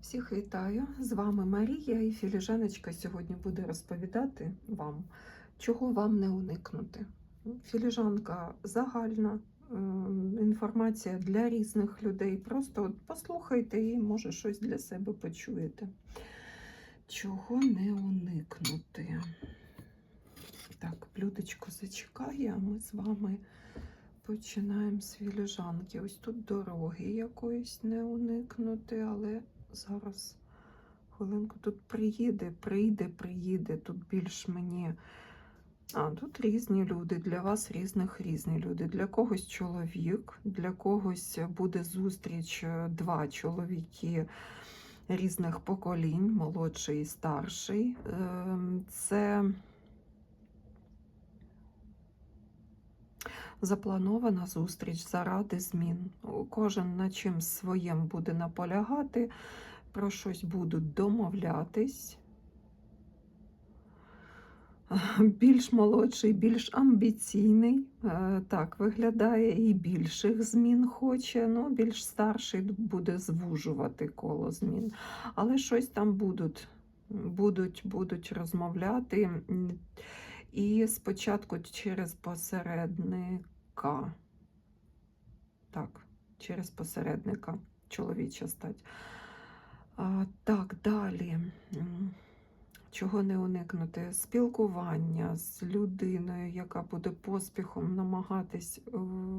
Всіх вітаю! З вами Марія і Філіжаночка сьогодні буде розповідати вам, чого вам не уникнути. Філіжанка загальна, інформація для різних людей. Просто от послухайте і, може, щось для себе почуєте. Чого не уникнути? Так, блюдечко зачекає, а ми з вами починаємо з філіжанки. Ось тут дороги якоїсь не уникнути, але зараз хвилинку тут приїде, прийде, приїде. Тут більш мені. А, тут різні люди, для вас різних різні люди. Для когось чоловік, для когось буде зустріч е, два чоловіки різних поколінь, молодший і старший. Ем, Це запланована зустріч заради змін. Кожен на чим своєм буде наполягати, про щось будуть домовлятись. Більш молодший, більш амбіційний, е, так виглядає і більших змін хоче. Ну, більш старший буде звужувати коло змін. Але щось там будуть, будуть, будуть розмовляти. І спочатку через посередника. Так, через посередника чоловіча стать. А, так, далі. Чого не уникнути? Спілкування з людиною, яка буде поспіхом намагатись е,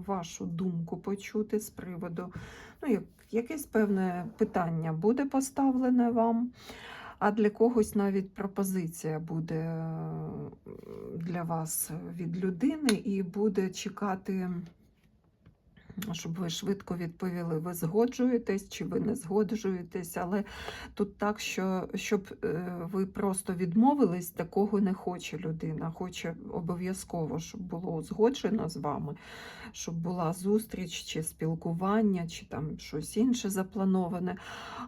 вашу думку почути з приводу, ну, як, якесь певне питання буде поставлене вам, а для когось навіть пропозиція буде е, для вас від людини і буде чекати. Щоб ви швидко відповіли, ви згоджуєтесь чи ви не згоджуєтесь, але тут так, що щоб е, ви просто відмовились, такого не хоче людина. Хоче обов'язково, щоб було узгоджено з вами, щоб була зустріч чи спілкування, чи там щось інше заплановане.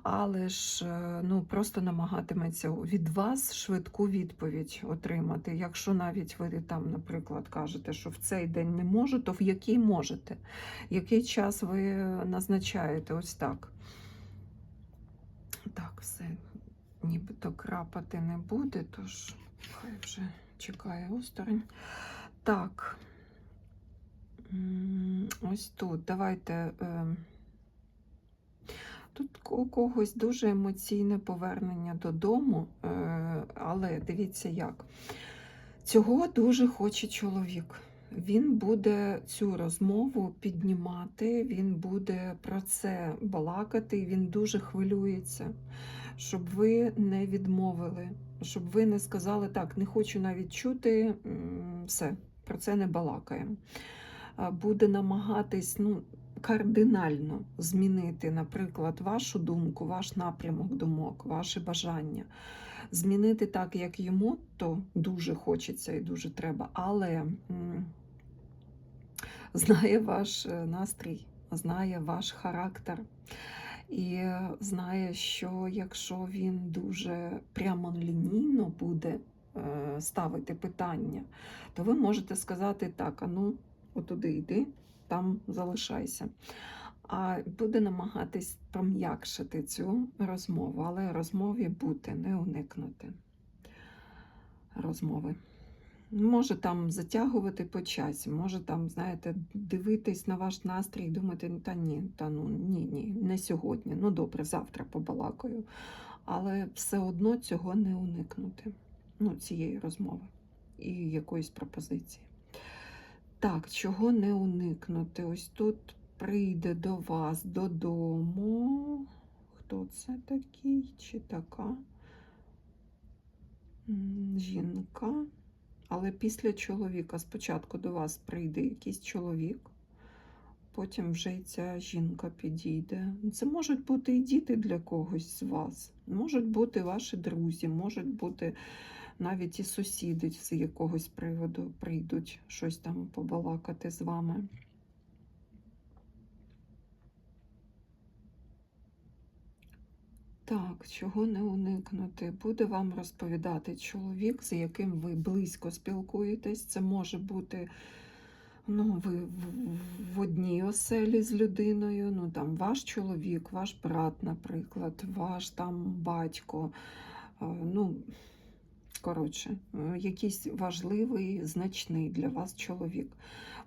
Але ж е, ну, просто намагатиметься від вас швидку відповідь отримати. Якщо навіть ви там, наприклад, кажете, що в цей день не можу, то в який можете який час ви назначаєте ось так. Так, все, нібито крапати не буде, тож хай вже чекає осторонь. Так, ось тут давайте. е, Тут у когось дуже емоційне повернення додому, е, але дивіться як. Цього дуже хоче чоловік. Він буде цю розмову піднімати, він буде про це балакати, він дуже хвилюється, щоб ви не відмовили, щоб ви не сказали так, не хочу навіть чути, все, про це не балакаємо. Буде намагатись ну, кардинально змінити, наприклад, вашу думку, ваш напрямок думок, ваше бажання змінити так, як йому, то дуже хочеться і дуже треба, але знає ваш е, настрій, знає ваш характер. І е, знає, що якщо він дуже прямолінійно буде е, ставити питання, то ви можете сказати так: а ну, отуди йди, там залишайся а буде намагатись пом'якшити цю розмову, але розмові бути, не уникнути розмови. Може там затягувати по часі, може там, знаєте, дивитись на ваш настрій і думати, та ні, та ну ні, ні, не сьогодні. Ну добре, завтра побалакаю. Але все одно цього не уникнути. Ну, цієї розмови і якоїсь пропозиції. Так, чого не уникнути? Ось тут прийде до вас додому. Хто це такий чи така жінка? Але після чоловіка спочатку до вас прийде якийсь чоловік, потім вже й ця жінка підійде. Це можуть бути і діти для когось з вас, можуть бути ваші друзі, можуть бути навіть і сусіди з якогось приводу прийдуть щось там побалакати з вами. Так, чого не уникнути? Буде вам розповідати чоловік, з яким ви близько спілкуєтесь. Це може бути Ну, ви в, одній оселі з людиною, ну там ваш чоловік, ваш брат, наприклад, ваш там батько. е, Ну, коротше, е, якийсь важливий, значний для вас чоловік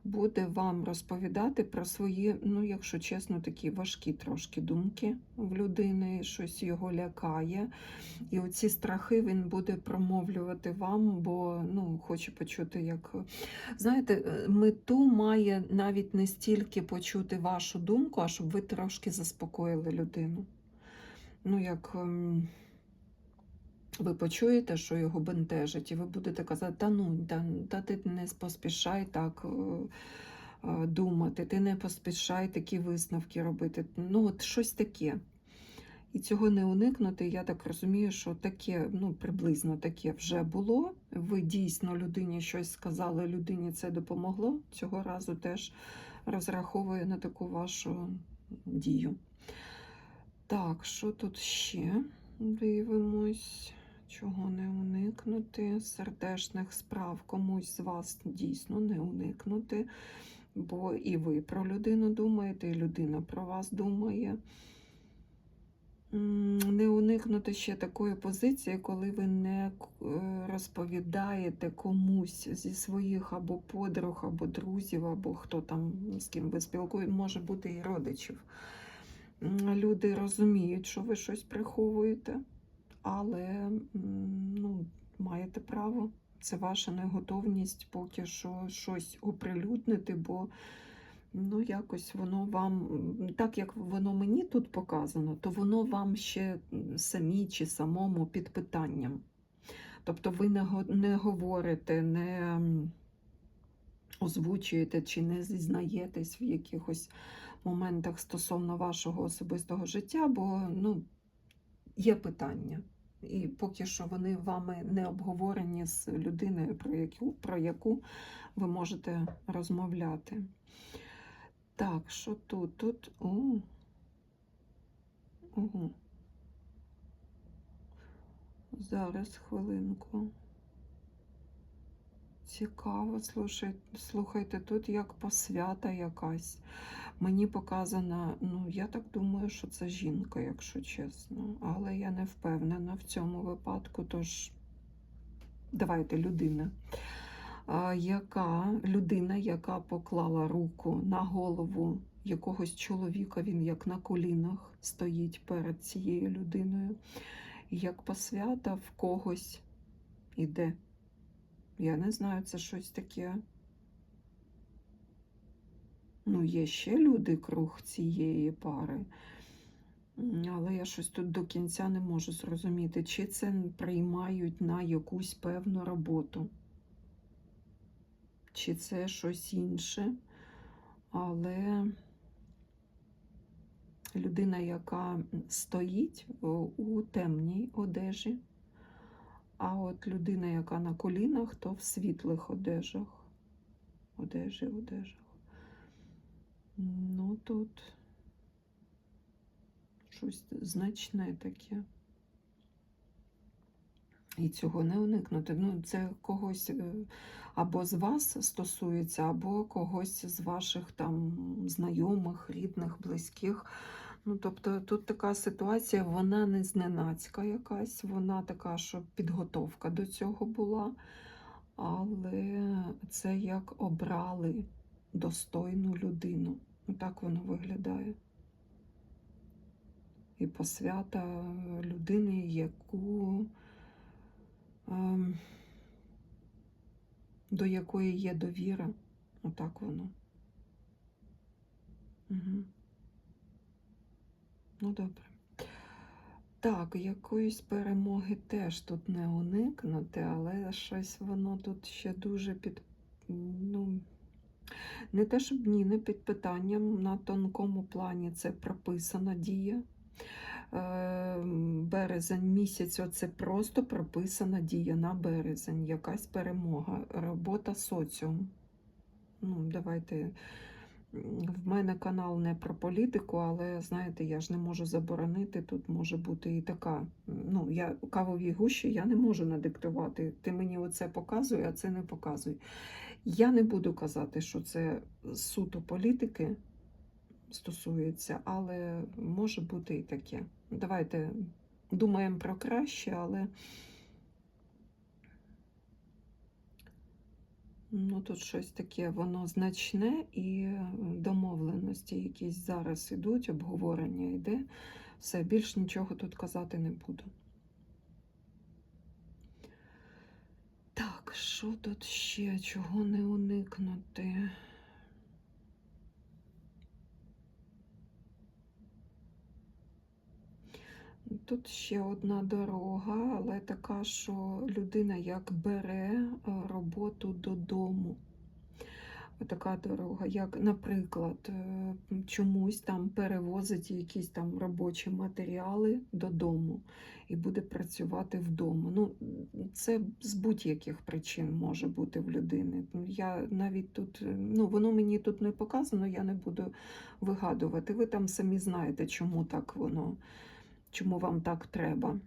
буде вам розповідати про свої, ну, якщо чесно, такі важкі трошки думки в людини, щось його лякає. І оці страхи він буде промовлювати вам, бо ну, хоче почути, як. Знаєте, е, мету має навіть не стільки почути вашу думку, а щоб ви трошки заспокоїли людину. Ну, як. Ви почуєте, що його бентежить, і ви будете казати, та ну, та, та ти не поспішай так е, е, думати, ти не поспішай такі висновки робити. Ну, от щось таке. І цього не уникнути, я так розумію, що таке, ну, приблизно таке вже було. Ви дійсно людині щось сказали, людині це допомогло. Цього разу теж розраховую на таку вашу дію. Так, що тут ще? Дивимось, чого не уникнути. Сердечних справ комусь з вас дійсно не уникнути, бо і ви про людину думаєте, і людина про вас думає. Не уникнути ще такої позиції, коли ви не е, розповідаєте комусь зі своїх або подруг, або друзів, або хто там з ким ви спілкуєте, може бути і родичів. Люди розуміють, що ви щось приховуєте, але ну, маєте право. Це ваша неготовність поки що щось оприлюднити, бо ну, якось воно вам, так як воно мені тут показано, то воно вам ще самі чи самому під питанням. Тобто ви не, говорите, не озвучуєте чи не зізнаєтесь в якихось моментах стосовно вашого особистого життя, бо ну, є питання. І поки що вони вами не обговорені з людиною, про яку, про яку ви можете розмовляти. Так, що тут? Тут. О. Ого. Зараз хвилинку. Цікаво, слушай, слухайте, тут як посвята якась. Мені показана, ну, я так думаю, що це жінка, якщо чесно. Але я не впевнена в цьому випадку, тож давайте людина. Яка людина, яка поклала руку на голову якогось чоловіка, він як на колінах стоїть перед цією людиною, як посвята в когось іде. Я не знаю, це щось таке. Ну, є ще люди круг цієї пари, але я щось тут до кінця не можу зрозуміти, чи це приймають на якусь певну роботу, чи це щось інше. Але людина, яка стоїть у темній одежі, а от людина, яка на колінах, то в світлих одежах. Одежі, одежах. Ну, тут щось значне таке. І цього не уникнути. Ну, це когось е, або з вас стосується, або когось з ваших там знайомих, рідних, близьких. Ну, тобто тут така ситуація, вона не зненацька якась, вона така, що підготовка до цього була, але це як обрали достойну людину. Так воно виглядає. І посвята людини, яку, ем, до якої є довіра. Отак воно. Угу. Ну, добре. Так, якоїсь перемоги теж тут не уникнути, але щось воно тут ще дуже під. Ну, не те, щоб ні, не під питанням. На тонкому плані це прописана дія. Е, Березень місяць це просто прописана дія на березень, якась перемога, робота соціум. Ну, давайте В мене канал не про політику, але знаєте, я ж не можу заборонити. Тут може бути і така. Ну, я кавові гущі я не можу надиктувати. Ти мені оце показуй, а це не показуй. Я не буду казати, що це суто політики стосується, але може бути і таке. Давайте думаємо про краще, але ну, тут щось таке, воно значне і домовленості якісь зараз ідуть, обговорення йде. Все, більш нічого тут казати не буду. Так, що тут ще? Чого не уникнути? Тут ще одна дорога, але така, що людина як бере е, роботу додому. Така дорога, як, наприклад, е, чомусь там перевозить якісь там робочі матеріали додому і буде працювати вдома. Ну, це з будь-яких причин може бути в людини. Я навіть тут, е, ну, воно мені тут не показано, я не буду вигадувати. Ви там самі знаєте, чому так воно чому вам так треба.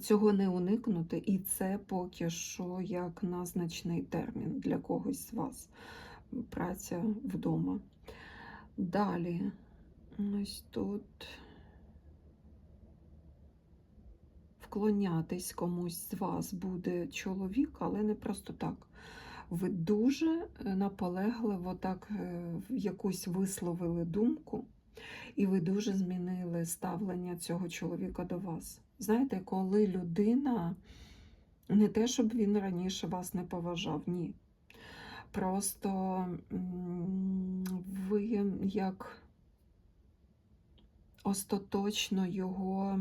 Цього не уникнути, і це поки що як на значний термін для когось з вас. Праця вдома. Далі, ось тут вклонятись комусь з вас буде чоловік, але не просто так. Ви дуже наполегливо так е, якусь висловили думку. І ви дуже змінили ставлення цього чоловіка до вас. Знаєте, коли людина не те, щоб він раніше вас не поважав, ні. Просто ви як остаточно його,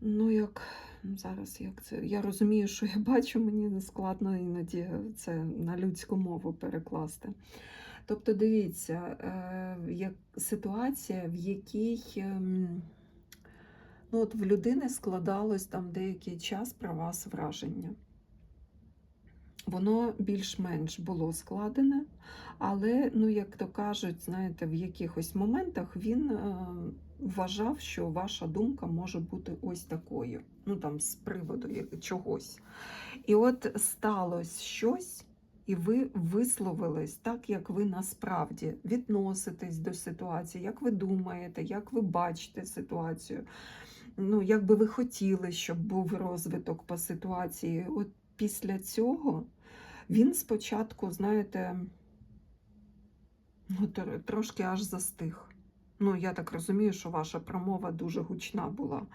ну, як зараз як це. Я розумію, що я бачу, мені не складно іноді це на людську мову перекласти. Тобто, дивіться, е, як ситуація, в якій ем, ну, от в людини складалось там деякий час про вас враження. Воно більш-менш було складене, але, ну, як то кажуть, знаєте, в якихось моментах він е, вважав, що ваша думка може бути ось такою, ну там з приводу чогось. І от сталося щось. І ви висловились так, як ви насправді відноситесь до ситуації, як ви думаєте, як ви бачите ситуацію. Ну, як би ви хотіли, щоб був розвиток по ситуації. От після цього він спочатку, знаєте, ну, трошки аж застиг. Ну, я так розумію, що ваша промова дуже гучна була.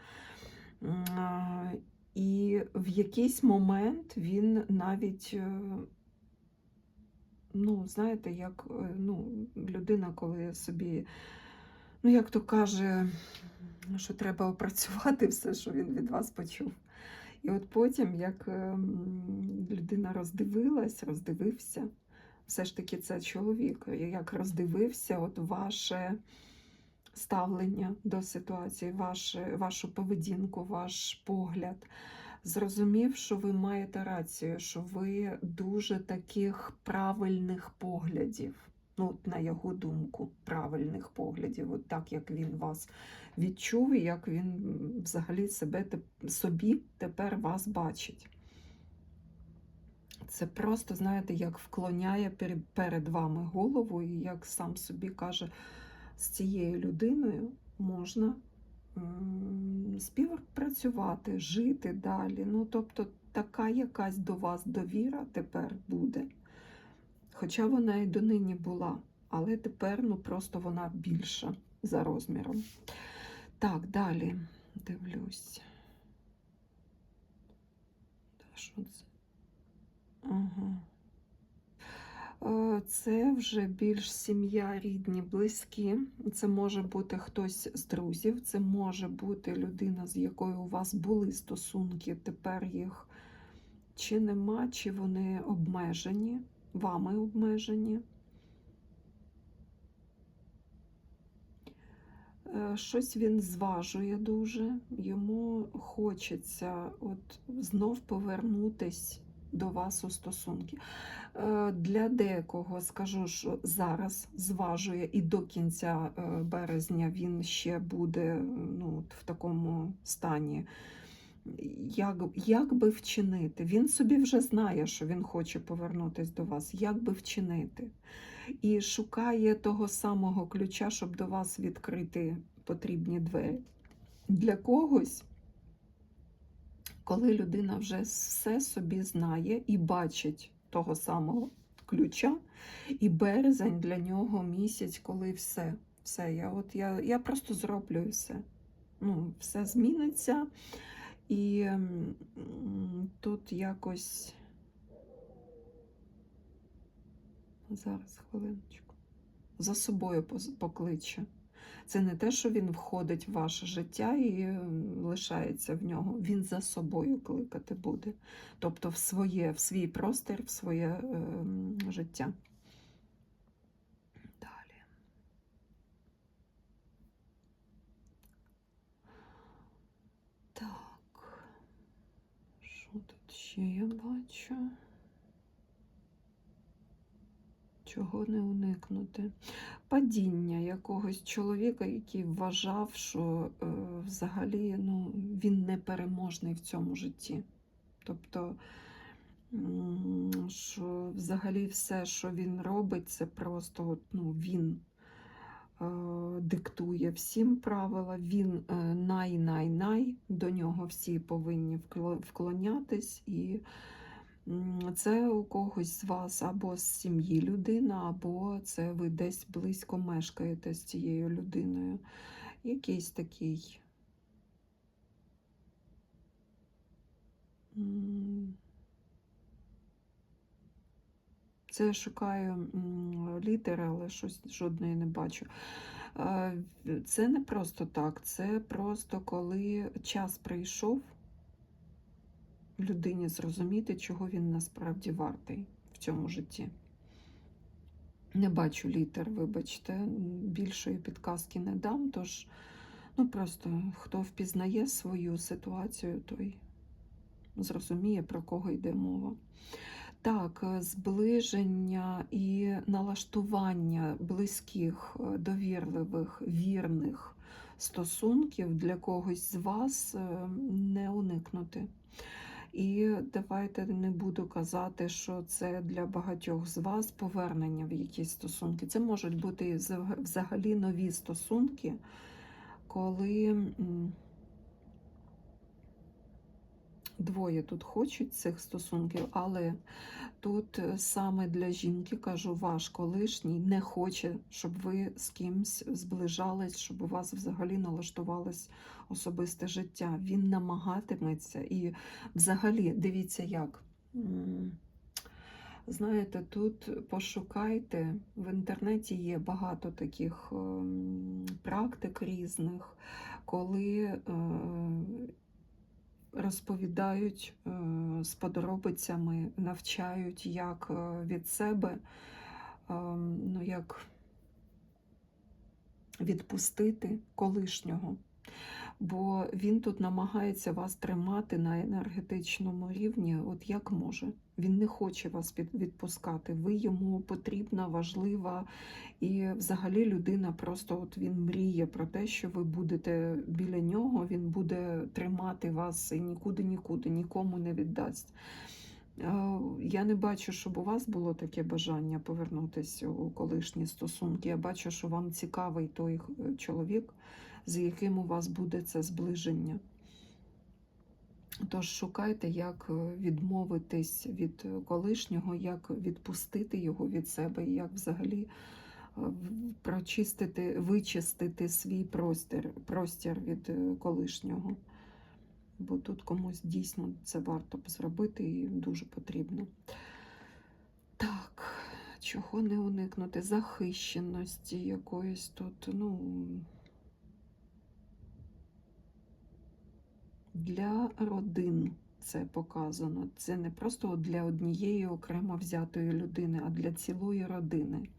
І в якийсь момент він навіть е, ну, знаєте, як е, ну, людина, коли собі, ну, як то каже, що треба опрацювати все, що він від вас почув. І от потім, як ем, людина роздивилась, роздивився, все ж таки це чоловік, як роздивився от ваше ставлення до ситуації, ваше, вашу поведінку, ваш погляд зрозумів, що ви маєте рацію, що ви дуже таких правильних поглядів. Ну, на його думку, правильних поглядів, от так як він вас відчув, і як він взагалі себе собі тепер вас бачить. Це просто, знаєте, як вклоняє перед вами голову, і як сам собі каже, з цією людиною можна співпрацювати, жити далі. Ну, тобто, така якась до вас довіра тепер буде. Хоча вона і донині була, але тепер ну, просто вона більша за розміром. Так, далі дивлюсь. Що це? Ага. Е, це вже більш сім'я, рідні, близькі. Це може бути хтось з друзів, це може бути людина, з якою у вас були стосунки, тепер їх чи нема, чи вони обмежені, вами обмежені. Е, щось він зважує дуже, йому хочеться от знов повернутись до вас у стосунки. Е, Для декого скажу, що зараз зважує, і до кінця е, березня він ще буде ну, в такому стані. Як, як би вчинити? Він собі вже знає, що він хоче повернутися до вас. Як би вчинити? І шукає того самого ключа, щоб до вас відкрити потрібні двері. Для когось, коли людина вже все собі знає і бачить того самого ключа, і березень для нього місяць, коли все. Все, я от я, я просто зроблю все. Ну, все зміниться. І тут якось. Зараз хвилиночку. За собою покличе. Це не те, що він входить в ваше життя і лишається в нього. Він за собою кликати буде. Тобто в своє, в свій простір, в своє е, життя. Далі. Так. Що тут ще я бачу? Чого не уникнути? Падіння якогось чоловіка, який вважав, що е, взагалі ну, він непереможний в цьому житті. Тобто, що взагалі все, що він робить, це просто от, ну, він е, диктує всім правила, він е, най-най-най, до нього всі повинні вклонятись. І це у когось з вас або з сім'ї людина, або це ви десь близько мешкаєте з цією людиною. Якийсь такий. Це я шукаю літери, але щось жодної не бачу. Е, Це не просто так, це просто коли час прийшов людині зрозуміти, чого він насправді вартий в цьому житті. Не бачу літер, вибачте, більшої підказки не дам, тож ну просто хто впізнає свою ситуацію, той зрозуміє, про кого йде мова. Так, е, зближення і налаштування близьких, е, довірливих, вірних стосунків для когось з вас е, не уникнути. І давайте не буду казати, що це для багатьох з вас повернення в якісь стосунки. Це можуть бути взагалі нові стосунки, коли двоє тут хочуть цих стосунків, але тут е, саме для жінки, кажу, ваш колишній не хоче, щоб ви з кимсь зближались, щоб у вас взагалі налаштувалось особисте життя. Він намагатиметься і взагалі дивіться як. Знаєте, тут пошукайте, в інтернеті є багато таких ем, практик різних, коли е, розповідають е, з подробицями, навчають, як е, від себе, ем, ну, як відпустити колишнього. Бо він тут намагається вас тримати на енергетичному рівні, от як може. Він не хоче вас від- відпускати. Ви йому потрібна, важлива. І взагалі людина просто от він мріє про те, що ви будете біля нього, він буде тримати вас і нікуди-нікуди, нікому не віддасть. Е, Я не бачу, щоб у вас було таке бажання повернутися у колишні стосунки. Я бачу, що вам цікавий той е, чоловік, з яким у вас буде це зближення. Тож шукайте, як е, відмовитись від колишнього, як відпустити його від себе, і як взагалі е, прочистити, вичистити свій простір, простір від е, колишнього. Бо тут комусь дійсно це варто б зробити і дуже потрібно. Так, чого не уникнути? Захищеності якоїсь тут, ну. Для родин це показано. Це не просто для однієї окремо взятої людини, а для цілої родини.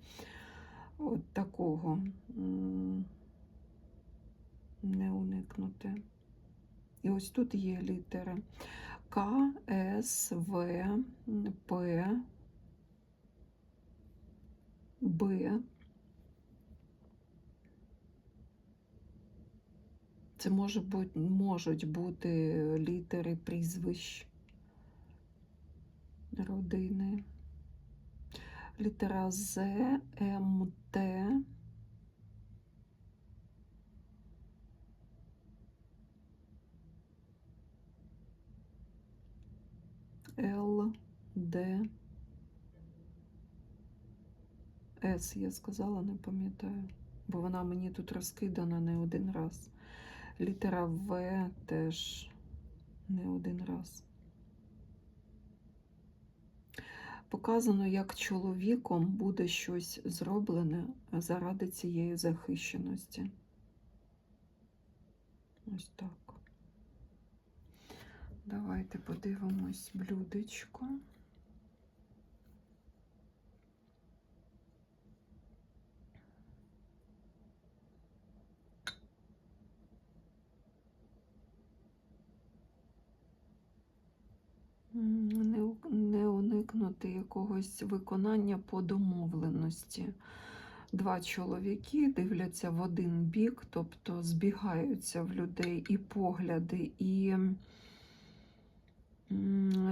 От такого не уникнути. І ось тут є літери. К, С, В, П, Б. Це може бути, можуть бути літери прізвищ родини. Літера З, М, Т. Л, Д. С я сказала, не пам'ятаю, бо вона мені тут розкидана не один раз. Літера В теж не один раз. Показано, як чоловіком буде щось зроблене заради цієї захищеності. Ось так. Давайте подивимось блюдечко. М, Не, у- не уникнути якогось виконання по домовленості. Два чоловіки дивляться в один бік, тобто збігаються в людей і погляди, і,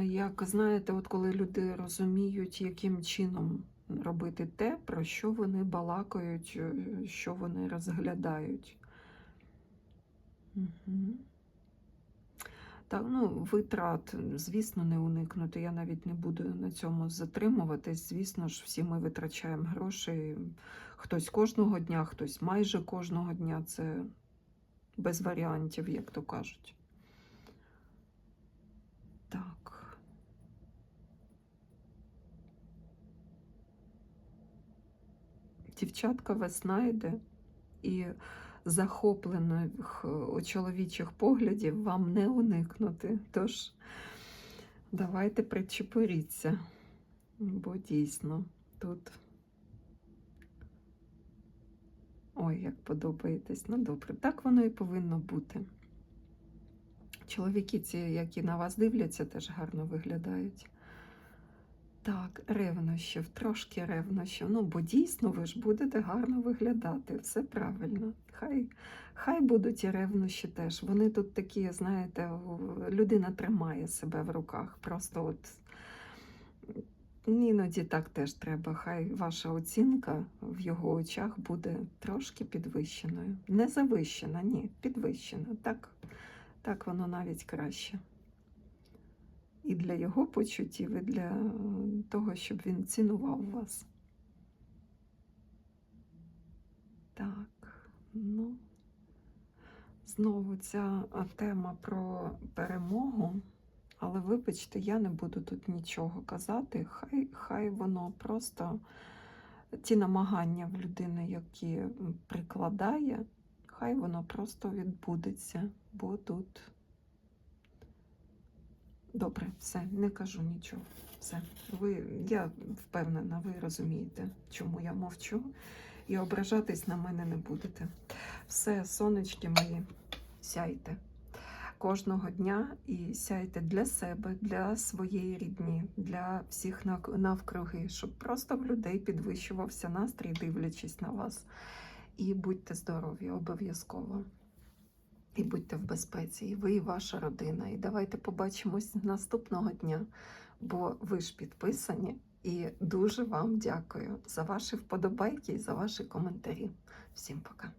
як знаєте, от коли люди розуміють, яким чином робити те, про що вони балакають, е, що вони розглядають. Угу. Так, ну, витрат, звісно, не уникнути. Я навіть не буду на цьому затримуватись. Звісно ж, всі ми витрачаємо гроші. Хтось кожного дня, хтось майже кожного дня. Це без варіантів, як то кажуть. Так. Дівчатка весна йде і захоплених е, чоловічих поглядів вам не уникнути. Тож давайте причепуріться, бо дійсно тут. Ой, як подобаєтесь. Ну добре, так воно і повинно бути. Чоловіки, ці, які на вас дивляться, теж гарно виглядають. Так, ревнощів, трошки ревнощів. Ну, бо дійсно ви ж будете гарно виглядати, все правильно. Хай, хай будуть і ревнощі теж. Вони тут такі, знаєте, людина тримає себе в руках. Просто от іноді так теж треба. Хай ваша оцінка в його очах буде трошки підвищеною. Не завищена, ні, підвищена. Так, так воно навіть краще і для його почуттів, і для е, того, щоб він цінував вас. Так, ну, знову ця тема про перемогу. Але вибачте, я не буду тут нічого казати. Хай, хай воно просто ті намагання в людини, які прикладає, хай воно просто відбудеться, бо тут. Добре, все, не кажу нічого. Все. Ви, я впевнена, ви розумієте, чому я мовчу, і ображатись на мене не будете. Все, сонечки мої, сяйте кожного дня і сяйте для себе, для своєї рідні, для всіх навкруги, щоб просто в людей підвищувався настрій, дивлячись на вас. І будьте здорові, обов'язково. І будьте в безпеці, і ви, і ваша родина. І давайте побачимось наступного дня, бо ви ж підписані. І дуже вам дякую за ваші вподобайки і за ваші коментарі. Всім пока.